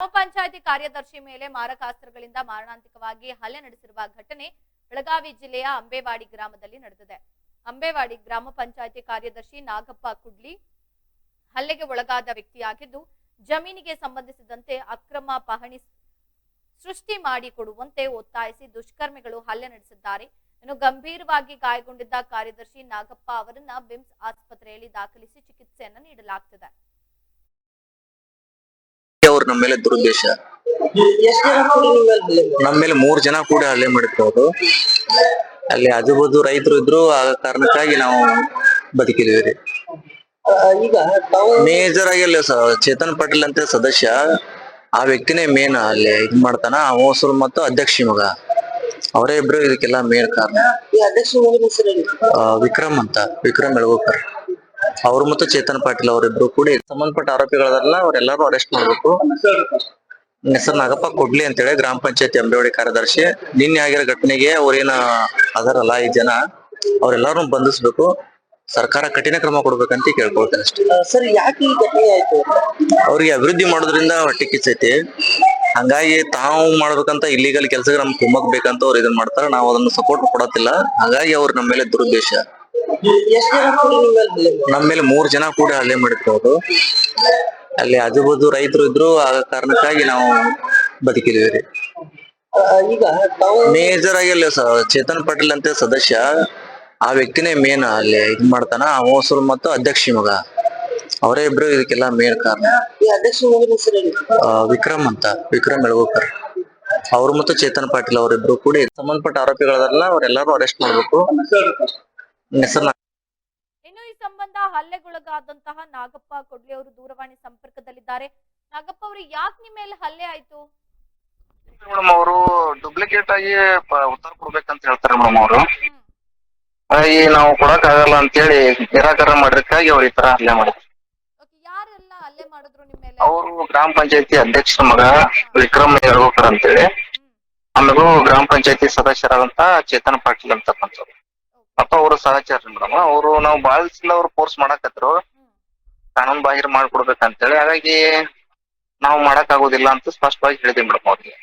ಗ್ರಾಮ ಪಂಚಾಯತಿ ಕಾರ್ಯದರ್ಶಿ ಮೇಲೆ ಮಾರಕಾಸ್ತ್ರಗಳಿಂದ ಮಾರಣಾಂತಿಕವಾಗಿ ಹಲ್ಲೆ ನಡೆಸಿರುವ ಘಟನೆ ಬೆಳಗಾವಿ ಜಿಲ್ಲೆಯ ಅಂಬೇವಾಡಿ ಗ್ರಾಮದಲ್ಲಿ ನಡೆದಿದೆ. ಅಂಬೇವಾಡಿ ಗ್ರಾಮ ಪಂಚಾಯತಿ ಕಾರ್ಯದರ್ಶಿ ನಾಗಪ್ಪ ಕುಡ್ಲಿ ಹಲ್ಲೆಗೆ ಒಳಗಾದ ವ್ಯಕ್ತಿಯಾಗಿದ್ದು, ಜಮೀನಿಗೆ ಸಂಬಂಧಿಸಿದಂತೆ ಅಕ್ರಮ ಪಹಣಿ ಸೃಷ್ಟಿ ಮಾಡಿಕೊಡುವಂತೆ ಒತ್ತಾಯಿಸಿ ದುಷ್ಕರ್ಮಿಗಳು ಹಲ್ಲೆ ನಡೆಸಿದ್ದಾರೆ. ಇನ್ನು ಗಂಭೀರವಾಗಿ ಗಾಯಗೊಂಡಿದ್ದ ಕಾರ್ಯದರ್ಶಿ ನಾಗಪ್ಪ ಅವರನ್ನ ಬಿಮ್ಸ್ ಆಸ್ಪತ್ರೆಯಲ್ಲಿ ದಾಖಲಿಸಿ ಚಿಕಿತ್ಸೆಯನ್ನು ನೀಡಲಾಗ್ತಿದೆ. ನಮ್ಮ ಮೇಲೆ ದುರುದ್ದೇಶ. ನಿಮ್ಮ ಮೇಲೆ ಮೂರ್ ಜನ ಕೂಡ ಹಲ್ಲೆ ಮಾಡಿದ್ರು ಅಲ್ಲಿ ಅಲ್ಲಿ ಆಜುಬಾಜು ರೈತರು ಇದ್ರು ಆ ಕಾರಣಕ್ಕಾಗಿ ನಾವು ಬದುಕಿದ್ವಿ ರೀ ಈಗ ಮೇಜರ್ ಆಗಿ ಅಲ್ಲಿ ಚೇತನ್ ಪಟೇಲ್ ಅಂತ ಸದಸ್ಯ ಆ ವ್ಯಕ್ತಿನೇ ಮೇನ್ ಅಲ್ಲಿ ಇದ್ ಮಾಡ್ತಾನ. ಮೋಸರು ಮತ್ತು ಅಧ್ಯಕ್ಷಿ ಮಗ. ಅವರೇ ಇಬ್ರು ಇದಕ್ಕೆಲ್ಲ ಮೇನ್ ಕಾರಣ. ವಿಕ್ರಮ್ ಅಂತ ವಿಕ್ರಮ್ ಎಳಗೋಕರ್ ಅವ್ರು ಮತ್ತು ಚೇತನ್ ಪಾಟೀಲ್ ಅವರಿಬ್ರು ಕೂಡಿ ಸಂಬಂಧಪಟ್ಟ ಆರೋಪಿಗಳಲ್ಲ ಅವರೆಲ್ಲರೂ ಅರೆಸ್ಟ್ ಮಾಡಬೇಕು ಹೆಸರು ನಾಗಪ್ಪ ಕೊಡ್ಲಿ ಅಂತೇಳಿ ಗ್ರಾಮ ಪಂಚಾಯತ್ ಅಂಬೇವಾಡಿ ಕಾರ್ಯದರ್ಶಿ. ನಿನ್ನೆ ಆಗಿರೋ ಘಟನೆಗೆ ಅವ್ರೇನ ಅದರಲ್ಲ ಈ ಜನ ಅವ್ರೆಲ್ಲಾರು ಬಂಧಿಸ್ಬೇಕು ಸರ್ಕಾರ ಕಠಿಣ ಕ್ರಮ ಕೊಡ್ಬೇಕಂತ ಕೇಳ್ಕೊಳ್ತೇನೆ ಅಷ್ಟೇ. ಸರ್ ಯಾಕೆ ಈ ಘಟನೆ ಆಯ್ತು ಅವ್ರಿಗೆ ಅಭಿವೃದ್ಧಿ ಮಾಡೋದ್ರಿಂದ ಹೊಟ್ಟೆ ಕಿಚ್ಚೈತಿ. ಹಂಗಾಗಿ ತಾವು ಮಾಡ್ಬೇಕಂತ ಇಲ್ಲಿಗಲ್ ಕೆಲಸಕ್ಕೆ ನಮ್ ಕುಮ್ಮಕ್ ಬೇಕಂತ ಅವ್ರು ಇದನ್ನ ಮಾಡ್ತಾರ. ನಾವು ಅದನ್ನ ಸಪೋರ್ಟ್ ಕೊಡತ್ತಿಲ್ಲ. ಹಾಗಾಗಿ ಅವ್ರ ನಮ್ಮ ಮೇಲೆ ದುರುದ್ದೇಶ. ನಿಮ್ಮ ಮೇಲೆ ಮೂರ್ ಜನ ಕೂಡ ಹಲ್ಲೆ ಮಾಡಿದ್ರು ಅಲ್ಲಿ ಅದು ಆಜುಬಾಜು ರೈತರು ಇದ್ರು ಆ ಕಾರಣಕ್ಕಾಗಿ ನಾವು ಬದುಕಿದ್ವಿ ಈಗ ಮೇಜರ್ ಆಗಿ ಅಲ್ಲಿ ಚೇತನ್ ಪಾಟೀಲ್ ಅಂತ ಸದಸ್ಯ, ಆ ವ್ಯಕ್ತಿನೇ ಮೇನ್ ಅಲ್ಲಿ ಇದ್ ಮಾಡ್ತಾನ. ಮೋಸರು ಮತ್ತು ಅಧ್ಯಕ್ಷ ಮಗ. ಅವರೇ ಇಬ್ರು ಇದಕ್ಕೆಲ್ಲ ಮೇನ್ ಕಾರಣ. ವಿಕ್ರಮ್ ಅಂತ, ವಿಕ್ರಮ್ ಎಳಗೋಕರ್ ಅವ್ರು ಮತ್ತು ಚೇತನ್ ಪಾಟೀಲ್ ಅವರಿಬ್ರು ಕೂಡ ಸಂಬಂಧಪಟ್ಟ ಆರೋಪಿಗಳದಾರಲ್ಲ ಅವರೆಲ್ಲರೂ ಅರೆಸ್ಟ್ ಮಾಡ್ಬೇಕು. ಇನ್ನು ಈ ಸಂಬಂಧ ಹಲ್ಲೆಗೊಳಗಾದಂತಹ ನಾಗಪ್ಪ ಕೊಡ್ಲಿ ಅವರು ದೂರವಾಣಿ ಸಂಪರ್ಕದಲ್ಲಿದ್ದಾರೆ. ನಾಗಪ್ಪ ಅವರು ಯಾಕೆ ನಿಮ್ಮ ಮೇಲೆ ಹಲ್ಲೆ ಆಯ್ತು? ಮೇಡಮ್ ಅವರು ಡೂಪ್ಲಿಕೇಟ್ ಆಗಿ ಉತ್ತರ ಕೊಡ್ಬೇಕಂತ ಹೇಳ್ತಾರೆ ಮೇಡಮ್ ಅವರು. ಈ ಹಾಗಾಗಿ ನಾವು ಕೊಡಕ್ ಆಗಲ್ಲ ಅಂತ ಹೇಳಿ ನಿರಾಕರಣೆ ಮಾಡಿದಕ್ಕಾಗಿ ಅವ್ರ ಈ ತರ ಹಲ್ಲೆ ಮಾಡಿದ್ರು. ಯಾರೆಲ್ಲ ಹಲ್ಲೆ ಮಾಡಿದ್ರು ನಿಮ್ಮ ಮೇಲೆ? ಅವರು ಗ್ರಾಮ ಪಂಚಾಯತಿ ಅಧ್ಯಕ್ಷರ ಮಗ ವಿಕ್ರಮ್ ಯಳಗೋಕರ್ ಅಂತೇಳಿ. ಆಮೇಲೆ ಗ್ರಾಮ ಪಂಚಾಯತಿ ಸದಸ್ಯರಾದಂತ ಚೇತನ್ ಪಾಟೀಲ್ ಅಂತಕ್ಕಂಥವ್ರು. ಮತ್ತು ಅವರು ಸಹಚಾರ ಮೇಡಮ್. ಅವರು ನಾವು ದಿವಸ ಅವ್ರು ಫೋರ್ಸ್ ಮಾಡಕತ್ರು. ಕಾನೂನು ಬಾಹಿರ ಮಾಡ್ಕೊಡ್ಬೇಕಂತೇಳಿ. ಹಾಗಾಗಿ ನಾವು ಮಾಡಕ್ ಆಗೋದಿಲ್ಲ ಅಂತ ಸ್ಪಷ್ಟವಾಗಿ ಹೇಳಿದೆ ಮೇಡಮ್ ಅವ್ರಿಗೆ.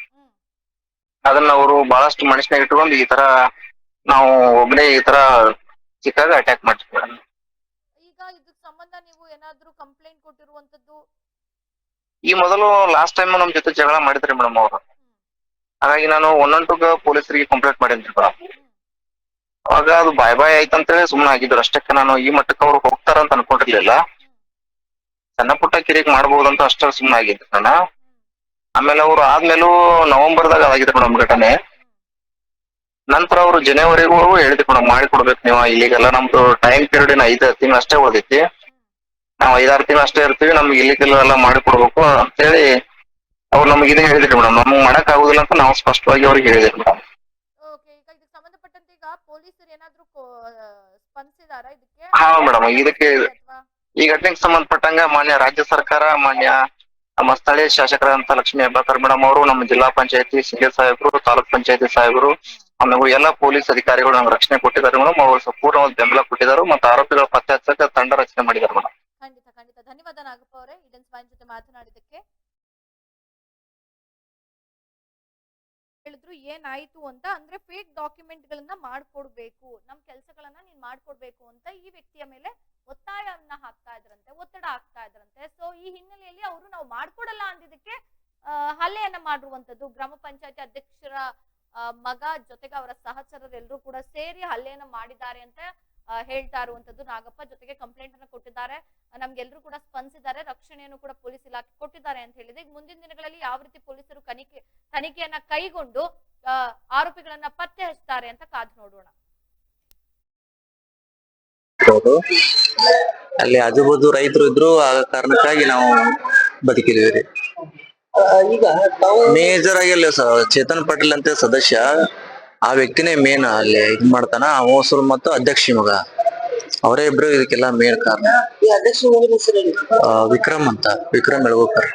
ಅದನ್ನ ಅವರು ಬಹಳಷ್ಟು ಮನುಷ್ಯನಾಗ ಇಟ್ಕೊಂಡು ಈ ತರ ನಾವು ಒಬ್ಬನೇ ಈ ತರ ಸಿಕ್ಕಾಗ ಅಟ್ಯಾಕ್ ಮಾಡ್ತೀವಿ ಮೇಡಮ್. ಈಗ ಇದಕ್ಕೆ ಸಂಬಂಧ ನೀವು ಏನಾದ್ರೂ ಕಂಪ್ಲೇಂಟ್ ಕೊಟ್ಟಿರುವಂತದ್ದು? ಈ ಮೊದಲು ಲಾಸ್ಟ್ ಟೈಮ್ ನಮ್ ಜೊತೆ ಜಗಳ ಮಾಡಿದ್ರಿ ಮೇಡಮ್ ಅವರು. ಹಾಗಾಗಿ ನಾನು ಒನ್ ಒನ್ ಟು ಪೊಲೀಸರಿಗೆ ಕಂಪ್ಲೇಂಟ್ ಮಾಡಿದ್ರಿ ಮೇಡಮ್. ಅವಾಗ ಅದು ಬಾಯ್ ಬಾಯ್ ಆಯ್ತಂತೇಳಿ ಸುಮ್ಮನೆ ಆಗಿದ್ರು. ಅಷ್ಟಕ್ಕೆ ನಾನು ಈ ಮಟ್ಟಕ್ಕೆ ಅವ್ರು ಹೋಗ್ತಾರ ಅಂತ ಅನ್ಕೊಂಡಿರ್ಲಿಲ್ಲ. ಸಣ್ಣ ಪುಟ್ಟ ಕಿರಿಕ್ ಅಂತ ಅಷ್ಟೇ ಸುಮ್ಮನೆ ಆಗಿದ್ರು ನಾನು. ಆಮೇಲೆ ಅವ್ರು ಆದ್ಮೇಲೂ ನವೆಂಬರ್ದಾಗ ಆಗಿದ್ರು ಮೇಡಮ್ ಘಟನೆ. ನಂತರ ಅವರು ಜನವರಿಗೂ ಹೇಳಿದ್ರು ಮೇಡಮ್ ಮಾಡಿ ಕೊಡ್ಬೇಕು ನೀವು, ಇಲ್ಲಿಗೆಲ್ಲ ನಮ್ದು ಟೈಮ್ ಪೀರಿಯಡ್ ಇನ್ ಐದು ತಿಂಗಳು ಅಷ್ಟೇ ಓದೈತಿ ನಾವು ಐದಾರು ತಿಂಗಳು ಅಷ್ಟೇ ಇರ್ತೀವಿ, ನಮ್ಗೆ ಇಲ್ಲಿಗೆಲ್ಲ ಎಲ್ಲ ಮಾಡಿ ಕೊಡ್ಬೇಕು ಅಂತೇಳಿ ಅವ್ರು ನಮ್ಗೆ ಇದೇ ಹೇಳಿದ್ರು ಮೇಡಮ್. ನಮ್ಗೆ ಮಾಡಕ್ ಆಗುದಿಲ್ಲ ಅಂತ ನಾವು ಸ್ಪಷ್ಟವಾಗಿ ಅವ್ರಿಗೆ ಹೇಳಿದ್ರು ಮೇಡಮ್ ಓಕೆ ಈಗ ಇದಕ್ಕೆ ಸಂಬಂಧಪಟ್ಟಂತೆ ಈಗ ಪೊಲೀಸರು ಏನಾದ್ರೂ ಸ್ಪಂದಿಸಿದಾರ ಇದಕ್ಕೆ? ಹಾ ಮೇಡಮ್ ಇದಕ್ಕೆ ಈ ಘಟನೆಗೆ ಸಂಬಂಧಪಟ್ಟಂಗ ಮಾನ್ಯ ರಾಜ್ಯ ಸರ್ಕಾರ ಮಾನ್ಯ ನಮ್ಮ ಸ್ಥಳೀಯ ಶಾಸಕರಾದಂತ ಲಕ್ಷ್ಮೀ ಹೆಬ್ಬಾಳ್ಕರ್ ಮೇಡಮ್ ಅವರು ನಮ್ಮ ಜಿಲ್ಲಾ ಪಂಚಾಯತಿ ಸಿಂಗೆ ಸಾಹೇಬರು ತಾಲೂಕ್ ಪಂಚಾಯತಿ ಸಾಹೇಬರು ಆಮೇಲೆ ಎಲ್ಲ ಪೊಲೀಸ್ ಅಧಿಕಾರಿಗಳು ನಮ್ಗೆ ರಕ್ಷಣೆ ಕೊಟ್ಟಿದ್ದಾರೆ ಮೇಡಮ್ ಅವರು ಸಂಪೂರ್ಣವಾದ ಬೆಂಬಲ ಕೊಟ್ಟಿದ್ದಾರೆ ಮತ್ತು ಆರೋಪಿಗಳ ಪತ್ತೆ ಹಚ್ಚಕ್ಕೆ ತಂಡ ರಚನೆ ಮಾಡಿದ್ದಾರೆ ಮೇಡಮ್ ಖಂಡಿತ ಖಂಡಿತ. ಧನ್ಯವಾದ ನಾಗಪ್ಪ ಅವರೇ. ಜೊತೆ ಮಾತನಾಡಿದಕ್ಕೆ ಹೇಳಿದ್ರು ಏನಾಯ್ತು ಅಂತ ಅಂದ್ರೆ ಫೇಕ್ ಡಾಕ್ಯುಮೆಂಟ್ ಗಳನ್ನ ಮಾಡ್ಕೊಡ್ಬೇಕು. ನಮ್ ಕೆಲ್ಸಗಳನ್ನ ನೀನ್ ಮಾಡ್ಕೊಡ್ಬೇಕು ಅಂತ ಈ ವ್ಯಕ್ತಿಯ ಮೇಲೆ ಒತ್ತಾಯವನ್ನ ಹಾಕ್ತಾ ಇದ್ರಂತೆ, ಒತ್ತಡ ಹಾಕ್ತಾ ಇದ್ರಂತೆ. ಸೊ ಈ ಹಿನ್ನೆಲೆಯಲ್ಲಿ ಅವರು ನಾವು ಮಾಡ್ಕೊಡಲ್ಲ ಅಂದಿದ್ದಕ್ಕೆ ಹಲ್ಲೆಯನ್ನ ಮಾಡಿರುವಂತದ್ದು ಗ್ರಾಮ ಪಂಚಾಯತಿ ಅಧ್ಯಕ್ಷರ ಮಗ ಜೊತೆಗೆ ಅವರ ಸಹಚರರೆಲ್ಲರೂ ಕೂಡ ಸೇರಿ ಹಲ್ಲೆಯನ್ನ ಮಾಡಿದ್ದಾರೆ ಅಂತ ಹೇಳ್ತಾ ಇರುವಂತದ್ದು ನಾಗಪ್ಪ ಜೊತೆಗೆ ಕಂಪ್ಲೇಂಟ್ ಅನ್ನು ಕೊಟ್ಟಿದ್ದಾರೆ. ನಮ್ಗೆಲ್ಲರೂ ಕೂಡ ಸ್ಪಂದಿಸಿದ್ದಾರೆ. ರಕ್ಷಣೆಯನ್ನು ಕೂಡ ಪೊಲೀಸ್ ಇಲಾಖೆ ಕೊಟ್ಟಿದ್ದಾರೆ ಅಂತ ಹೇಳಿದೆ. ಮುಂದಿನ ದಿನಗಳಲ್ಲಿ ಯಾವ ರೀತಿ ಪೊಲೀಸರು ತನಿಖೆ ತನಿಖೆಯನ್ನ ಕೈಗೊಂಡು ಆ, ಆರೋಪಿಗಳನ್ನ ಪತ್ತೆ ಹಚ್ತಾರೆ ಅಂತ ಕಾದು ನೋಡೋಣ. ಅಲ್ಲಿ ಆಜುಬಾಜು ರೈತರು ಇದ್ರು ಆ ಕಾರಣಕ್ಕಾಗಿ ನಾವು ಬದುಕಿದ್ವಿ ಮೇಜರ್ ಆಗಿ ಅಲ್ಲಿ ಚೇತನ್ ಪಾಟೀಲ್ ಅಂತ ಸದಸ್ಯ. ಆ ವ್ಯಕ್ತಿನೇ ಮೇನ್ ಅಲ್ಲಿ ಇದ್ ಮಾಡ್ತಾನ ಓಸರು ಮತ್ತು ಅಧ್ಯಕ್ಷ ಮಗ. ಅವರೇ ಇಬ್ರು ಇದಕ್ಕೆಲ್ಲ ಮೇನ್ ಕಾರಣ. ಆ, ವಿಕ್ರಮ್ ಅಂತ ವಿಕ್ರಮ್ ಎಳಗೋಕರ್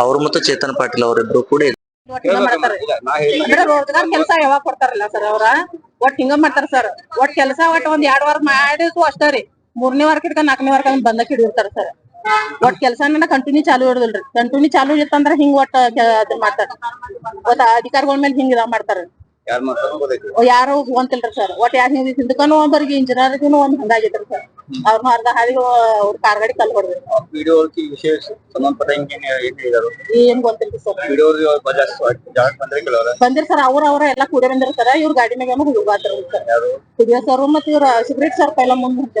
ಅವ್ರು ಮತ್ತು ಚೇತನ್ ಪಾಟೀಲ್ ಅವರಿಬ್ರು ಕೂಡ ಹಿಂಗ ಮಾಡ್ತಾರ. ಅಂದ್ರೆ ರೋಜಗಾರ್ ಕೆಲಸ ಯಾವಾಗ ಕೊಡ್ತಾರಲ್ಲ ಸರ್ ಅವ್ರ? ಒಟ್ ಹಿಂಗ ಮಾಡ್ತಾರ ಸರ್. ಒಟ್ ಕೆಲಸ ಒಟ್ ಒಂದ್ ಎರಡ್ ವಾರ ಮಾಡಿದ್ವು ಅಷ್ಟೇ ರೀ. ಮೂರನೇ ವಾರಕ್ಕೆ ನಾಲ್ಕನೇ ವಾರ ಬಂದಕ್ಕೆ ಹಿಡಿರ್ತಾರ ಸರ್. ಒಟ್ ಕೆಲ್ಸನ ಕಂಟಿನ್ಯೂ ಚಾಲು ಇಡುದಿಲ್ರಿ ಕಂಟಿನ್ಯೂ ಚಾಲು ಇತ್ತಂದ್ರ ಹಿಂಗ್ ಒಟ್ಟ ಮಾಡ್ತಾರ. ಒಟ್ಟ ಅಧಿಕಾರಿಗಳ ಮೇಲೆ ಹಿಂಗ್ ಇದ ಮಾಡ್ತಾರ. ಯಾರ್ ಹೋಗಂತಿಲ್ರಿ ಸರ್ ಒಟ್ ಯಾರ್ ಹಿಂಗ್ ಹಿಂದಕ್ಕನು ಒಬ್ಬರಿಗೆ ಇಂಜಿನಿಯರ್ಗೂ ಒಂದ್ ಹಂಗಾಗೈತ್ರಿ ಸರ್ ಅವ್ರನ್ನ ಅರ್ಧ ಹಾದಿಗೆ ಅವ್ರ ಕಾರ್ ಗಾಡಿ ಕಲ್ ಹೊಡ್ದ್ರಿ ವಿಡಿಯೋ ವಿಶೇಷ ಸಂಬಂಧಪಟ್ಟಂಗೆ ಏನ್ ಗೊತ್ತಿಲ್ರಿ ಸರ್ ಬಂದ್ರೆ ಸರ್ ಅವ್ರ ಅವ್ರ ಎಲ್ಲಾ ಕೂಡ ಬಂದಿರ್ ಸರ್ ಇವ್ರ ಗಾಡಿ ಮ್ಯಾಗ ಹೋಗಾತ್ರ ಸರ್ ಕುಡಿಯೋ ಸರ್ ಮತ್ತ ಇವ್ರ ಸಿಗರೇಟ್ ಸರ್ ಪೈಲ ಮುಂದ್ ಅಂತ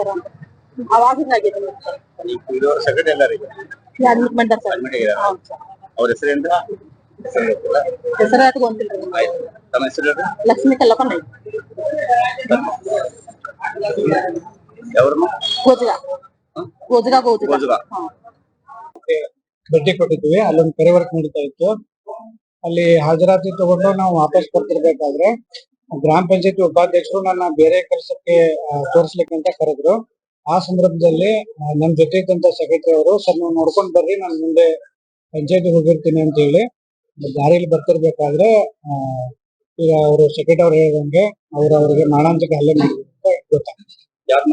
ಅವಾಗ ಹಿಂಗಾಗೈತಿ ಸರ್ ಅಡ್ಮಿಟ್ ಮಾಡ್ಯಾರ ಸರ್ ಅವ್ರ ಹೆಸರಿಂದ ಹೆಸರು ಗೊತ್ತಿಲ್ಲ. ಹೆಸರು ಅದು ಗೊತ್ತಿಲ್ರಿ ಆಯ್ತು ತಮ್ಮ ಹೆಸರು ಲಕ್ಷ್ಮೀ ಕಲ್ಲಪ್ಪನ? ಯಾವ್ರನ್ನ ಗೋಜಗ. ಗೋಜಗ ಗೋಜಗ. ಗೋಜಗ. ಭೇಟಿ ಕೊಟ್ಟಿದ್ವಿ ಅಲ್ಲೊಂದು ಪರಿವರ್ಕ್ ವರ್ಕ್ ನಡೀತಾ ಇತ್ತು. ಅಲ್ಲಿ ಹಾಜರಾತಿ ತಗೊಂಡು ನಾವು ವಾಪಸ್ ಕೊಡ್ತಿರ್ಬೇಕಾದ್ರೆ ಗ್ರಾಮ ಪಂಚಾಯತಿ ಉಪಾಧ್ಯಕ್ಷರು ನನ್ನ ಬೇರೆ ಕೆಲಸಕ್ಕೆ ತೋರಿಸ್ಲಿಕ್ಕೆ ಅಂತ ಕರೆದ್ರು. ಆ ಸಂದರ್ಭದಲ್ಲಿ ನನ್ನ ನಮ್ ಜೊತೆ ಇದ್ದಂತ ಸೆಕ್ರೆಟರಿ ಅವರು ಸರ್ ನೀವು ನೋಡ್ಕೊಂಡ್ ಬರ್ರಿ. ನಾನು ಮುಂದೆ ಪಂಚಾಯತಿ ಹೋಗಿರ್ತೀನಿ ಅಂತ ಹೇಳಿ ದಾರಿಯಲ್ಲಿ ಬರ್ತಿರ್ಬೇಕಾದ್ರೆ ಆ, ಈಗ ಅವರು ಸೆಕ್ರೆಟರಿ ಅವ್ರು ಹೇಳಿದಂಗೆ ಅವ್ರು ಅವ್ರಿಗೆ ಮಾರಣಾಂತಿಕ ಹಲ್ಲೆ ಮಾಡಿದ್ರು ಅಂತ ಗೊತ್ತಾಗ್ತದೆ ಯಾರು.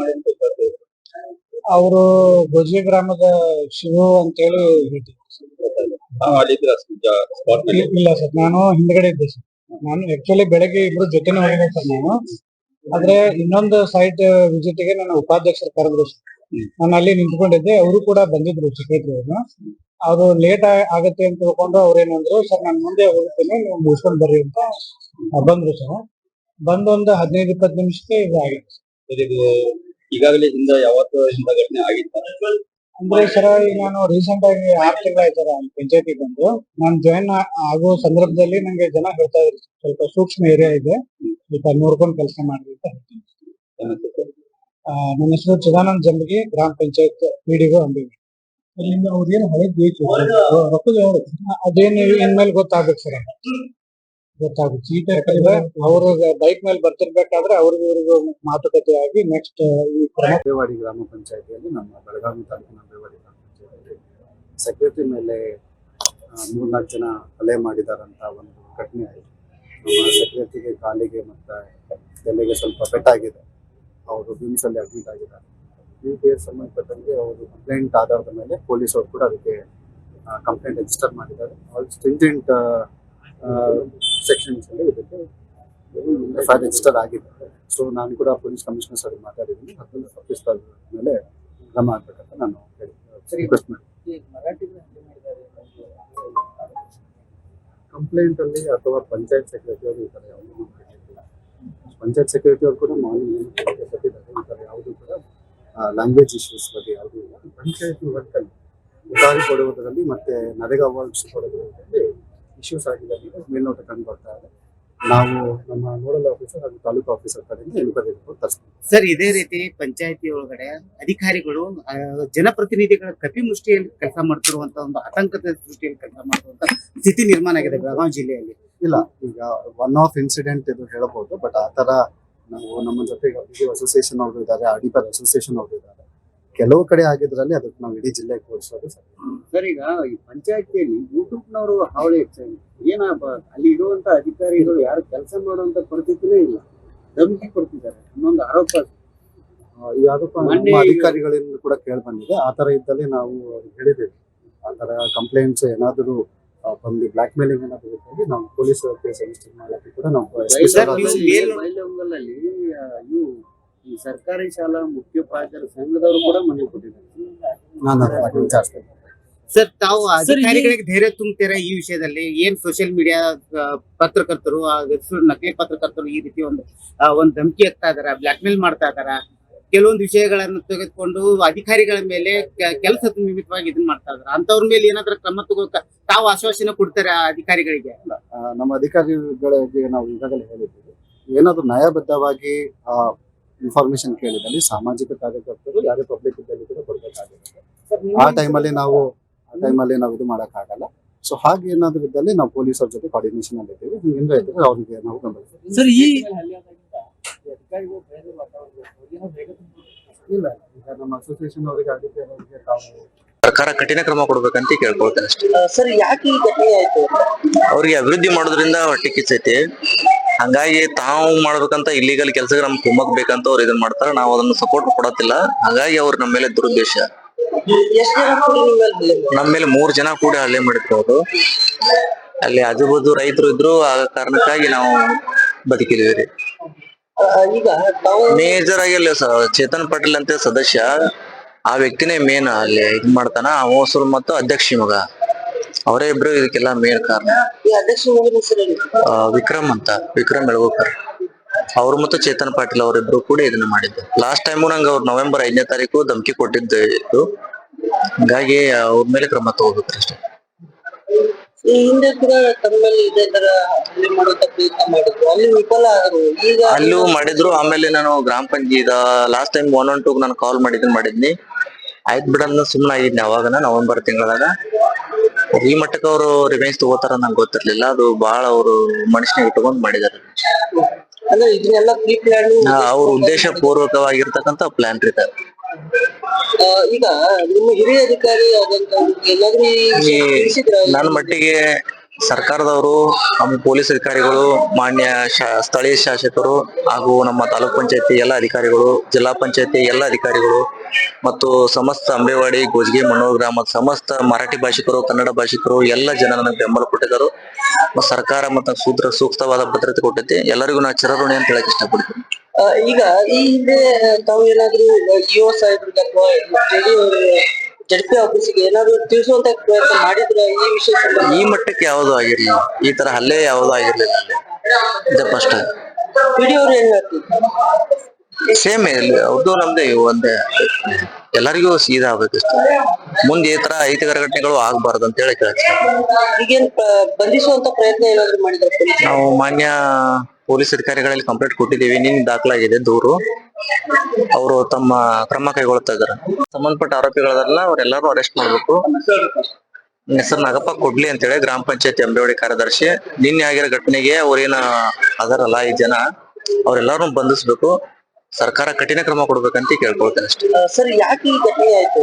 ಅವರು ಗೊಜ್ಲಿ ಗ್ರಾಮದ ಶಿವು ಅಂತೇಳಿ ಹೇಳ್ತಿದ್ರು. ಇಲ್ಲ ಸರ್. ನಾನು ಹಿಂದ್ಗಡೆ ಇದ್ದೆ ಸರ್. ನಾನು ಆಕ್ಚುಲಿ ಬೆಳಗ್ಗೆ ಇಬ್ರು ಜೊತೆನೆ ಹೋಗಿದ್ದೆ ಸರ್ ನಾನು. ಆದ್ರೆ ಇನ್ನೊಂದು ಸೈಟ್ ವಿಸಿಟ್ಗೆ ನನ್ನ ಉಪಾಧ್ಯಕ್ಷರು ಕರೆದ್ರು ಸರ್. ನಾನು ಅಲ್ಲಿ ನಿಂತ್ಕೊಂಡಿದ್ದೆ. ಅವರು ಕೂಡ ಬಂದಿದ್ರು ಸೆಕ್ರೆಟರಿ ಅವರು ಅವರು ಲೇಟ್ ಆಗತ್ತೆ ಅಂತ ತಿಳ್ಕೊಂಡು ಅವ್ರೇನಂದ್ರು ಸರ್ ನಾನು ಮುಂದೆ ಹೋಗ್ತೇನೆ ನೀವು ಮುಗಿಸ್ಕೊಂಡು ಬರ್ರಿ ಅಂತ ಬಂದ್ರು ಸರ್. ಬಂದು ಒಂದು ಹದಿನೈದು ಇಪ್ಪತ್ತು ನಿಮಿಷಕ್ಕೆ ಇದು ಆಗಿತ್ತು. ಇದು ಈಗಾಗಲೇ ಹಿಂದ ಯಾವತ್ತು ಇಂಥ ಘಟನೆ ಆಗಿತ್ತು. ಅಂದ್ರೆ ಸರ್ ಈಗ ನಾನು ರೀಸೆಂಟ್ ಆಗಿ ಆರು ತಿಂಗಳಾಯ್ತು ಸರ್ ಪಂಚಾಯತಿ ಬಂದು. ನಾನು ಜಾಯಿನ್ ಆಗೋ ಸಂದರ್ಭದಲ್ಲಿ ನಂಗೆ ಜನ ಹೇಳ್ತಾ ಇದ್ರು ಸ್ವಲ್ಪ ಸೂಕ್ಷ್ಮ ಏರಿಯಾ ಇದೆ ಸ್ವಲ್ಪ ನೋಡ್ಕೊಂಡು ಕೆಲಸ ಮಾಡ್ರಿ ಅಂತ ನನ್ನ ಹೆಸರು ಚಿದಾನಂದ್ ಜಂಬಗಿ ಗ್ರಾಮ ಪಂಚಾಯತ್ ಪಿಡಿಒ ಅಂಬಿಗೆ ಅಲ್ಲಿಂದ ಅವ್ರೇನು ಹಳೆ ಬೇಕು. ರೊಕ್ಕದ ಅದೇನು ಇನ್ಮೇಲೆ ಗೊತ್ತಾಗುತ್ತೆ ಸರ್? ಗೊತ್ತಾಗುತ್ತೆ. ಸೀಟ್ ಯಾಕಂದ್ರೆ ಅವ್ರ ಬೈಕ್ ಮೇಲೆ ಬರ್ತಿರ್ಬೇಕಾದ್ರೆ ಅವ್ರಿಗೆ ಇವ್ರಿಗೂ ಮಾತುಕತೆ ಆಗಿ ನೆಕ್ಸ್ಟ್ ಈ ಅಂಬೇವಾಡಿ ಗ್ರಾಮ ಪಂಚಾಯತಿಯಲ್ಲಿ ನಮ್ಮ ಬೆಳಗಾವಿ ತಾಲೂಕಿನ ಬೇವಾಡಿ ಗ್ರಾಮ ಪಂಚಾಯತಿಯಲ್ಲಿ ಸೆಕ್ರೆಟರಿ ಮೇಲೆ ಮೂರ್ನಾಲ್ಕು ಜನ ಹಲ್ಲೆ ಮಾಡಿದಾರಂತ ಒಂದು ಘಟನೆ ಆಯಿತು. ನಮ್ಮ ಕಾಲಿಗೆ ಮತ್ತೆ ತಲೆಗೆ ಸ್ವಲ್ಪ ಪೆಟ್ಟಾಗಿದೆ. ಅವರು ಬಿಮ್ಸಲ್ಲಿ ಅಡ್ಮಿಟ್ ಆಗಿದ್ದಾರೆ. ಈ ಕೇಸ್ ಸಂಬಂಧಪಟ್ಟಂಗೆ ಅವರು ಕಂಪ್ಲೇಂಟ್ ಆಧಾರದ ಮೇಲೆ ಪೊಲೀಸರು ಕೂಡ ಅದಕ್ಕೆ ಕಂಪ್ಲೇಂಟ್ ರಿಜಿಸ್ಟರ್ ಮಾಡಿದ್ದಾರೆ. ಆಲ್ ಸ್ಟಿಂಜೆಂಟ್ ಸೆಕ್ಷನ್ಸ್ ಅಲ್ಲಿ ಇದಕ್ಕೆ ಎಫ್ ಐ ರಿಜಿಸ್ಟರ್ ಆಗಿದೆ. ಸೊ ನಾನು ಕೂಡ ಪೊಲೀಸ್ ಕಮಿಷನರ್ ಸರ್ ಮಾತಾಡಿದ್ದೀನಿ. ಅದನ್ನು ತಪ್ಪಿಸ್ತಾ ಮೇಲೆ ಕ್ರಮ ಆಗ್ಬೇಕಂತ ನಾನು ರಿಕ್ವೆಸ್ಟ್ ಮಾಡಿದ್ದೀನಿ ಕಂಪ್ಲೇಂಟ್ ಅಲ್ಲಿ ಅಥವಾ ಪಂಚಾಯತ್ ಸೆಕ್ರೆಟರಿ ಅವರು ಈ ಕಡೆ ಯಾವುದೂ ಪಂಚಾಯತ್ ಸೆಕ್ರೆಟರಿ ಅವರು ಕೂಡ ಮಾರ್ನಿಂಗ್ ಏನು ಕೊಟ್ಟಿದ್ದಾರೆ ಈ ತರ ಯಾವುದು ಕೂಡ ಲ್ಯಾಂಗ್ವೇಜ್ ಇಶ್ಯೂಸ್ ಬಗ್ಗೆ ಯಾವುದೂ ಇಲ್ಲ. ಪಂಚಾಯತಿ ವರ್ಕಲ್ಲಿ ಉದಾರಿ ಕೊಡುವುದರಲ್ಲಿ ಮತ್ತೆ ನರೇಗಾ ವರ್ಕ್ಸ್ ಕೊಡುವುದರಲ್ಲಿ ಇಶ್ಯೂಸ್ ಆಗಿದೆ ಮೇಲ್ನೋಟ ಕಂಡು ಬರ್ತಾ ಇದೆ. ನಾವು ನಮ್ಮ ನೋಡಲ್ ಆಫೀಸರ್ ಹಾಗೂ ತಾಲೂಕು ಆಫೀಸರ್ ಕಡೆಯಿಂದ ಎನ್ಕ್ವೈರಿ ತರಿಸ್ತೀವಿ. ಸರ್ ಇದೇ ರೀತಿ ಪಂಚಾಯತಿ ಒಳಗಡೆ ಅಧಿಕಾರಿಗಳು ಜನಪ್ರತಿನಿಧಿಗಳ ಕಪಿ ಮುಷ್ಟಿಯಲ್ಲಿ ಕೆಲಸ ಮಾಡ್ತಿರುವಂತ ಒಂದು ಆತಂಕದ ದೃಷ್ಟಿಯಲ್ಲಿ ಕೆಲಸ ಮಾಡುವಂತ ಸ್ಥಿತಿ ನಿರ್ಮಾಣ ಆಗಿದೆ ಬೆಳಗಾವಿ ಜಿಲ್ಲೆಯಲ್ಲಿ. ಇಲ್ಲ ಈಗ ಒನ್ ಆಫ್ ಇನ್ಸಿಡೆಂಟ್ ಇದು ಹೇಳಬಹುದು ಬಟ್ ಆ ತರ ನಾವು ನಮ್ಮ ಜೊತೆ ಅಸೋಸಿಯೇಷನ್ ಅವರು ಇದ್ದಾರೆ ಅಡಿಪರ್ ಅಸೋಸಿಯೇಷನ್ ಅವರು ಇದ್ದಾರೆ. ಕೆಲವು ಕಡೆ ಆಗಿದ್ರಲ್ಲಿ ಅದಕ್ಕೆ ನಾವು ಇಡೀ ಜಿಲ್ಲೆಗೆ ತೋರಿಸೋದು ಸರಿ. ಈಗ ಈ ಪಂಚಾಯತಿಯಲ್ಲಿ ಯೂಟ್ಯೂಬ್ನವರು ಹಾವಳಿ ಹೆಚ್ಚಾಗಿ ಏನಪ್ಪ ಅಲ್ಲಿ ಇರುವಂತ ಅಧಿಕಾರಿಗಳು ಯಾರು ಕೆಲಸ ಮಾಡುವಂತ ಪರಿಸ್ಥಿತಿನೇ ಇಲ್ಲ. ಧಮಕಿ ಕೊಡ್ತಿದ್ದಾರೆ. ಅನ್ನೊಂದು ಆರೋಪ. ಈ ಆರೋಪ ಅಧಿಕಾರಿಗಳಿಂದ ಕೂಡ ಕೇಳಿ ಬಂದಿದೆ. ಆ ತರ ಇದ್ದಲ್ಲಿ ನಾವು ಹೇಳಿದ್ದೇವೆ. ಆ ತರ ಕಂಪ್ಲೇಂಟ್ಸ್ ಏನಾದರೂ ಬಂದು ಬ್ಲಾಕ್ ಮೇಲಿಂಗ್ ಅನ್ನೋದು ಇದ್ದಲ್ಲಿ ನಾವು ಪೊಲೀಸ್ ಕೇಸ್ ರಿಜಿಸ್ಟರ್ ಮಾಡಕ್ಕೆ ಕೂಡ ನಾವು ಈ ಸರ್ಕಾರಿ ಶಾಲಾ ಮುಖ್ಯೋಪಾಧ್ಯಾಯರ ಸಂಘದವರು ಕೂಡ ಮನವಿ ಕೊಟ್ಟಿದ್ದಾರೆ. ಸರ್ ತಾವು ಅಧಿಕಾರಿಗಳಿಗೆ ಧೈರ್ಯ ತುಂಬ್ತೀರಾ ಈ ವಿಷಯದಲ್ಲಿ? ಏನ್ ಸೋಷಿಯಲ್ ಮೀಡಿಯಾ ಪತ್ರಕರ್ತರು ನಕಲಿ ಪತ್ರಕರ್ತರು ಈ ರೀತಿ ಒಂದು ಒಂದು ಒಂದ್ ಧಮಕಿ ಹಾಕ್ತಾ ಇದಾರ ಬ್ಲಾಕ್ ಮೇಲ್ ಮಾಡ್ತಾ ಇದಾರ? ಕೆಲವೊಂದು ವಿಷಯಗಳನ್ನು ತೆಗೆದುಕೊಂಡು ಅಧಿಕಾರಿಗಳ ಮೇಲೆ ಕೆಲಸದ ನಿಮಿತ್ತವಾಗಿ ಇದನ್ನ ಮಾಡ್ತಾ ಇದ್ರು. ಅಂತವ್ರ ಮೇಲೆ ಏನಾದ್ರು ಕ್ರಮ ತಗೋಕ ತಾವು ಆಶ್ವಾಸನೆ ಕೊಡ್ತಾರೆ ಆ ಅಧಿಕಾರಿಗಳಿಗೆ? ಆ, ನಮ್ಮ ಅಧಿಕಾರಿಗಳಿಗೆ ನಾವು ಈಗಾಗಲೇ ಹೇಳಿದ್ದೀವಿ. ಏನಾದ್ರು ನ್ಯಾಯಬದ್ಧವಾಗಿ ಇನ್ಫಾರ್ಮೇಶನ್ ಕೇಳಿದಲ್ಲಿ ಸಾಮಾಜಿಕ ಕಾರ್ಯಕರ್ತರು ಯಾರೇ ಪಬ್ಲಿಕ್ ಇದ್ದಲ್ಲಿ ಕೂಡ ಕೊಡ್ಬೇಕಾಗಿರುತ್ತೆ. ಆ ಟೈಮಲ್ಲಿ ನಾವು ಆ ಟೈಮಲ್ಲಿ ನಾವು ಇದು ಮಾಡೋಕ್ಕಾಗಲ್ಲ. ಸೊ ಹಾಗೆ ಏನಾದ್ರು ಇದ್ದಲ್ಲಿ ನಾವು ಪೊಲೀಸರ ಜೊತೆ ಕೋಆರ್ಡಿನೇಷನ್ ಅಲ್ಲಿ ಇದ್ದೀವಿ ಹಿಂಗೆ ಇದ್ರೆ ಅವರಿಗೆ ನಾವು ಬೆಂಬಲಿಸ್ತೀವಿ ಸರ್ ಈ ಇಲ್ಲ ಈಗ ನಮ್ಮ ಅಸೋಸಿಯೇಷನ್ ಅವರಿಗೆ ಅದಕ್ಕೆ ಅವರಿಗೆ ತಾವು ಸರ್ಕಾರ ಕಠಿಣ ಕ್ರಮ ಕೊಡ್ಬೇಕಂತ ಕೇಳ್ಕೊಳ್ತೇನೆ ಅಷ್ಟೇ. ಸರ್ ಯಾಕೆ ಈ ಘಟನೆ ಆಯ್ತು? ಅವ್ರಿಗೆ ಅಭಿವೃದ್ಧಿ ಮಾಡೋದ್ರಿಂದ ಹೊಟ್ಟೆ ಕಿಚ್ಚೈತಿ ಹಂಗಾಗಿ ತಾವು ಮಾಡ್ಬೇಕಂತ ಇಲ್ಲಿಗಲ್ ಕೆಲ್ಸಕ್ಕೆ ನಮ್ಗೆ ಕುಮ್ಮಕ್ಬೇಕಂತ ಅವ್ರು ಇದನ್ನ ಮಾಡ್ತಾರೆ. ನಾವು ಅದನ್ನ ಸಪೋರ್ಟ್ ಕೊಡತ್ತಿಲ್ಲ. ಹಂಗಾಗಿ ಅವ್ರ ನಮ್ಮ ಮೇಲೆ ದುರುದ್ದೇಶ. ನಮ್ಮ ಮೇಲೆ ಮೂರ್ ಜನ ಕೂಡ ಹಲ್ಲೆ ಮಾಡಿದ್ರು ಅವರು ಅಲ್ಲಿ ಆಜು ಬಾಜು ರೈತರು ಇದ್ರು ಆ ಕಾರಣಕ್ಕಾಗಿ ನಾವು ಬದುಕಿದ್ವಿ ರೀ. ಈಗ ಮೇಜರ್ ಆಗಿ ಸರ್ ಚೇತನ್ ಪಾಟೀಲ್ ಅಂತ ಸದಸ್ಯ ಆ ವ್ಯಕ್ತಿನೇ ಮೇನ್ ಅಲ್ಲಿ ಇದ್ ಮಾಡ್ತಾನ ಅವಸರು ಮತ್ತು ಅಧ್ಯಕ್ಷ ಮಗ. ಅವರೇ ಇಬ್ರು ಇದಕ್ಕೆಲ್ಲ ಮೇನ್ ಕಾರಣ. ಆ, ವಿಕ್ರಮ್ ಅಂತ ವಿಕ್ರಮ್ ಬೆಳಗೋಕರ್. ಅವ್ರು ಮತ್ತು ಚೇತನ್ ಪಾಟೀಲ್ ಅವರಿಬ್ರು ಕೂಡ ಇದನ್ನ ಮಾಡಿದ್ದು. ಲಾಸ್ಟ್ ಟೈಮು ನಂಗೆ ಅವ್ರು ನವೆಂಬರ್ ಐದನೇ ತಾರೀಕು ಧಮಕಿ ಕೊಟ್ಟಿದ್ದು ಹಾಗಾಗಿ ಹಂಗಾಗಿ ಅವ್ರ ಮೇಲೆ ಕ್ರಮ ತಗೋಬೇಕು ಅಷ್ಟೇ. ಈ ಹಿಂದೆ ಕೂಡ ತಮ್ಮಲ್ಲಿ ಇದೇ ತರ ಹಲ್ಲೆ ಮಾಡುವಂತ ಪ್ರಯತ್ನ ಮಾಡಿದ್ರು ಅಲ್ಲಿ ವಿಫಲ ಆದ್ರು. ಈಗ ಅಲ್ಲೂ ಮಾಡಿದ್ರು. ಆಮೇಲೆ ನಾನು ಗ್ರಾಮ panchayat last time one one two ನಾನು ಕಾಲ್ ಮಾಡಿದ್ನ ಮಾಡಿದ್ನಿ. ಆಯ್ತ್ ಬಿಡನ್ನ ಸುಮ್ಮನೆ ಆಗಿದ್ನಿ ಅವಾಗನ ನವೆಂಬರ್ ತಿಂಗಳಾಗ ಈ ಮಟ್ಟಕ್ಕೆ ಅವರು ರಿವೆಂಜ್ ತಗೋತಾರ ನಂಗೆ ಗೊತ್ತಿರ್ಲಿಲ್ಲ. ಅದು ಬಹಳ ಅವರು ಮನುಷ್ಯನ ಇಟ್ಕೊಂಡು ಮಾಡಿದಾರೆ. ಅಂದ್ರೆ ಇದನ್ನೆಲ್ಲ ಪ್ರೀ ಪ್ಲಾನ್ ಅವ್ರ ಉದ್ದೇಶ ಪೂರ್ವಕವಾಗಿರ್ತಕ್ಕಂತ ಪ್ಲಾನ್ ರೀ. ಈಗ ನಿಮ್ಮ ಹಿರಿಯ ಅಧಿಕಾರಿ ನನ್ನ ಮಟ್ಟಿಗೆ ಸರ್ಕಾರದವರು ನಮ್ಮ ಪೊಲೀಸ್ ಅಧಿಕಾರಿಗಳು ಮಾನ್ಯ ಶಾ- ಸ್ಥಳೀಯ ಶಾಸಕರು ಹಾಗೂ ನಮ್ಮ ತಾಲೂಕ್ ಪಂಚಾಯತಿ ಎಲ್ಲ ಅಧಿಕಾರಿಗಳು ಜಿಲ್ಲಾ ಪಂಚಾಯತಿ ಎಲ್ಲ ಅಧಿಕಾರಿಗಳು ಮತ್ತು ಸಮಸ್ತ ಅಂಬೇವಾಡಿ ಗೋಜ್ಗೆ ಮಣ್ಣೂರು ಗ್ರಾಮದ ಸಮಸ್ತ ಮರಾಠಿ ಭಾಷಿಕರು ಕನ್ನಡ ಭಾಷಿಕರು ಎಲ್ಲ ಜನ ನನಗೆ ಬೆಂಬಲ ಕೊಟ್ಟಿದ್ದರು. ಸರ್ಕಾರ ಮತ್ತು ಸೂತ್ರ ಸೂಕ್ತವಾದ ಭದ್ರತೆ ಕೊಟ್ಟೈತಿ ಎಲ್ಲರಿಗೂ ನಾ ಚಿರಋಣಿ ಅಂತ ಹೇಳಕ್ ಇಷ್ಟಪಡ್ತೀನಿ. ಈಗ ಈ ಹಿಂದೆ ತಾವು ಏನಾದ್ರೂ ಇಒ ಸಾಹೇಬ್ರಿಗೆ ಅಥವಾ ಜೆಡಿ ಜಡ್ಪಿ ಆಫೀಸಿಗೆ ಏನಾದ್ರು ತಿಳಿಸುವಂತ ಪ್ರಯತ್ನ ಮಾಡಿದ್ರೆ ಈ ವಿಷಯ ಸಂಬಂಧ? ಈ ಮಟ್ಟಕ್ಕೆ ಯಾವುದು ಆಗಿರ್ಲಿಲ್ಲ. ಈ ತರ ಹಲ್ಲೆ ಯಾವುದು ಆಗಿರ್ಲಿಲ್ಲ ಇದು ಫಸ್ಟ್ ಪಿಡಿ ಅವ್ರು ಏನ್ ಹೇಳ್ತಿದ್ರು? ಸೇಮ್ ಅವ್ರದ್ದು ನಮ್ದೆ ಒಂದೇ. ಎಲ್ಲರಿಗೂ ಸೀದಾ ಆಗ್ಬೇಕಷ್ಟೇ ಮುಂದೆ ಈ ತರ ಅಹಿತಕರ ಘಟನೆಗಳು ಆಗ್ಬಾರ್ದು ಅಂತ ಹೇಳಿ ಕೇಳ್ತೀನಿ. ಈಗೇನ್ ಬಂಧಿಸುವಂತ ಪ್ರಯತ್ನ ಏನಾದ್ರು ಮಾಡಿದ್ರೆ ನಾವು ಮಾನ್ಯ ಪೊಲೀಸ್ ಅಧಿಕಾರಿಗಳಲ್ಲಿ ಕಂಪ್ಲೇಂಟ್ ಕೊಟ್ಟಿದ್ದೀವಿ. ನಿನ್ ದಾಖಲಾಗಿದೆ ದೂರು. ಅವರು ತಮ್ಮ ಕ್ರಮ ಕೈಗೊಳ್ತಾ ಇದಾರೆ ಸಂಬಂಧಪಟ್ಟ ಆರೋಪಿಗಳಲ್ಲ ಅವರೆಲ್ಲರೂ ಅರೆಸ್ಟ್ ಮಾಡಬೇಕು. ಹೆಸರು ನಾಗಪ್ಪ ಕೊಡ್ಲಿ ಅಂತೇಳಿ ಗ್ರಾಮ ಪಂಚಾಯತ್ ಎಂಬಡಿ ಕಾರ್ಯದರ್ಶಿ. ನಿನ್ನೆ ಆಗಿರೋ ಘಟನೆಗೆ ಅವ್ರೇನ ಅದರಲ್ಲ ಈ ಜನ. ಅವರೆಲ್ಲರೂ ಬಂಧಿಸ್ಬೇಕು. ಸರ್ಕಾರ ಕಠಿಣ ಕ್ರಮ ಕೊಡ್ಬೇಕಂತ ಕೇಳ್ಕೊಳ್ತೇನೆ ಅಷ್ಟೇ. ಸರ್, ಯಾಕೆ ಈ ಘಟನೆ ಆಯ್ತು?